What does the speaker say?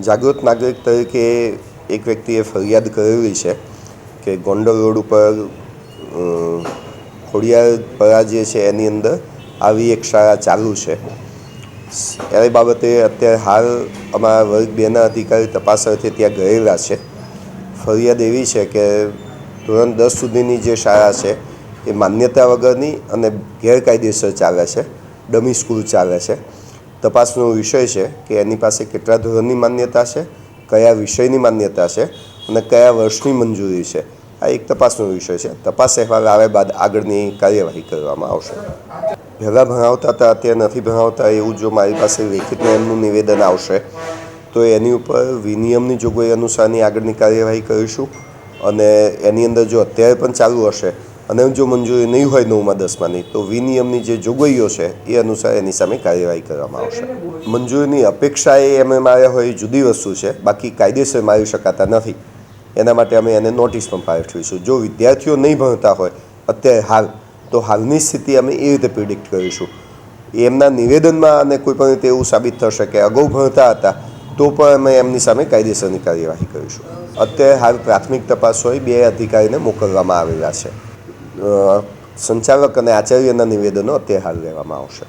જાગૃત નાગરિક તરીકે એક વ્યક્તિએ ફરિયાદ કરેલી છે કે ગોંડલ રોડ ઉપર ખોડિયાર પરા જે છે એની અંદર આવી એક શાળા ચાલુ છે. એ બાબતે અત્યારે હાલ અમારા વર્ગ બેના અધિકારી તપાસ અર્થે ત્યાં ગયેલા છે. ફરિયાદ એવી છે કે ધોરણ દસ સુધીની જે શાળા છે એ માન્યતા વગરની અને ગેરકાયદેસર ચાલે છે. ડમી સ્કૂલ ચાલે છે. તપાસનો વિષય છે કે એની પાસે કેટલા ધોરણની માન્યતા છે, કયા વિષયની માન્યતા છે અને કયા વર્ષની મંજૂરી છે. આ એક તપાસનો વિષય છે. તપાસ અહેવાલ આવ્યા બાદ આગળની કાર્યવાહી કરવામાં આવશે. પહેલાં ભણાવતા હતા, અત્યારે નથી ભણાવતા, એવું જો મારી પાસે લેખિતમાં એમનું નિવેદન આવશે, તો એની ઉપર વિનિયમની જોગવાઈ અનુસારની આગળની કાર્યવાહી કરીશું અને એની અંદર જો અત્યારે પણ ચાલુ હશે અને જો મંજૂરી નહીં હોય નવમાં, દસમાની, તો વિનિયમની જે જોગવાઈઓ છે, એ અનુસાર એની સામે કાર્યવાહી કરવામાં આવશે. મંજૂરીની અપેક્ષા એ એમ માર્યા હોય જુદી વસ્તુ છે, બાકી કાયદેસર મારી શકાતા નથી. એના માટે અમે એને નોટિસ પણ પાઠવીશું જો વિદ્યાર્થીઓ નહીં ભણતા હોય, અત્યારે હાલ, તો હાલની સ્થિતિ અમે એ રીતે પ્રિડિક્ટ કરીશું. એમના નિવેદનમાં અને કોઈ પણ રીતે એવું સાબિત થશે કે અગાઉ ભણતા હતા, તો પણ અમે એમની સામે કાયદેસરની કાર્યવાહી કરીશું. અત્યારે હાલ પ્રાથમિક તપાસ હોય, બે અધિકારીને મોકલવામાં આવેલા છે. સંચાલક અને આચાર્યના નિવેદનો અત્યારે હાલ લેવામાં આવશે.